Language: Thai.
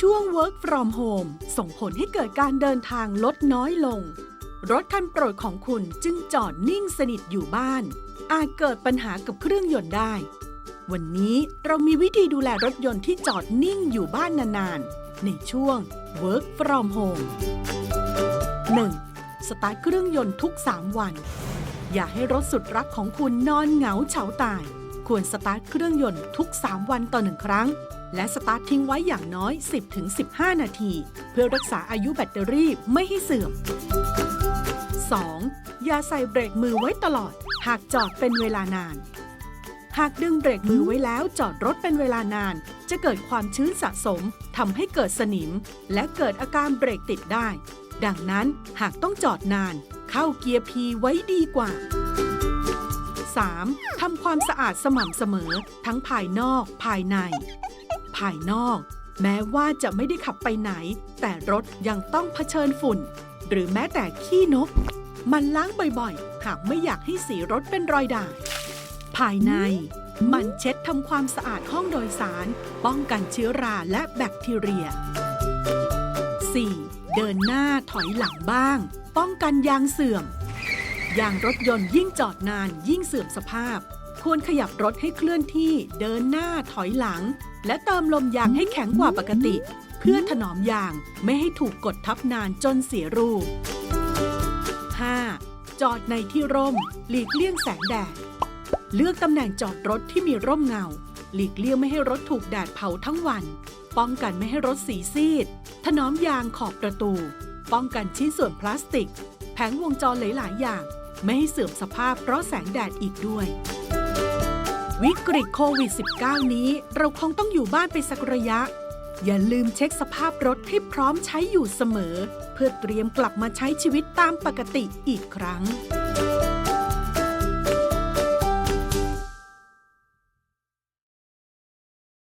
ช่วง Work from Home ส่งผลให้เกิดการเดินทางลดน้อยลง รถคันโปรดของคุณจึงจอดนิ่งสนิทอยู่บ้าน อาจเกิดปัญหากับเครื่องยนต์ได้ วันนี้เรามีวิธีดูแลรถยนต์ที่จอดนิ่งอยู่บ้านนานๆ ในช่วง Work from Home 1. สตาร์ทเครื่องยนต์ทุก 3 วัน อย่าให้รถสุดรักของคุณนอนเหงาเฉาตาย ควรสตาร์ทเครื่องยนต์ทุก 3 วันต่อหนึ่งครั้ง และสตาร์ททิ้งไว้อย่างน้อย 10-15 นาที เพื่อรักษาอายุแบตเตอรี่ไม่ให้เสื่อม 2. อย่าใส่เบรกมือไว้ตลอด หากจอดเป็นเวลานาน หากดึงเบรกมือไว้แล้วจอดรถเป็นเวลานาน จะเกิดความชื้นสะสมทำให้เกิดสนิม และเกิดอาการเบรกติดได้ ดังนั้นหากต้องจอดนาน เข้าเกียร์พีไว้ดีกว่า 3. ทำความสะอาดสม่ำเสมอ ทั้งภายนอกภายใน ภายนอก แม้ว่าจะไม่ได้ขับไปไหน แต่รถยังต้องเผชิญฝุ่น หรือแม้แต่ขี้นก มันล้างบ่อยๆ หากไม่อยากให้สีรถเป็นรอยด่าง ภายใน มันเช็ดทำความสะอาดห้องโดยสาร ป้องกันเชื้อราและแบคทีเรีย 4. เดินหน้าถอยหลังบ้าง ป้องกันยางเสื่อม ยางรถยนต์ยิ่งจอดนานยิ่งเสื่อมสภาพ ควรขยับรถให้เคลื่อนที่ เดินหน้าถอยหลัง และเติมลมยางให้แข็งกว่าปกติ เพื่อถนอมยางไม่ให้ถูกกดทับนานจนเสียรูป 5. จอดในที่ร่ม หลีกเลี่ยงแสงแดด เลือกตำแหน่งจอดรถที่มีร่มเงา หลีกเลี่ยงไม่ให้รถถูกแดดเผาทั้งวัน ป้องกันไม่ให้รถสีซีด ถนอมยางขอบประตู ป้องกันชิ้นส่วนพลาสติก แผงวงจรหลาย ๆ อย่าง ไม่ให้เสื่อมสภาพเพราะแสงแดดอีกด้วย วิกฤตโควิด -19 นี้ เราคงต้องอยู่บ้านไปสักระยะ อย่าลืมเช็คสภาพรถให้พร้อมใช้อยู่เสมอ เพื่อเตรียมกลับมาใช้ชีวิตตามปกติอีกครั้ง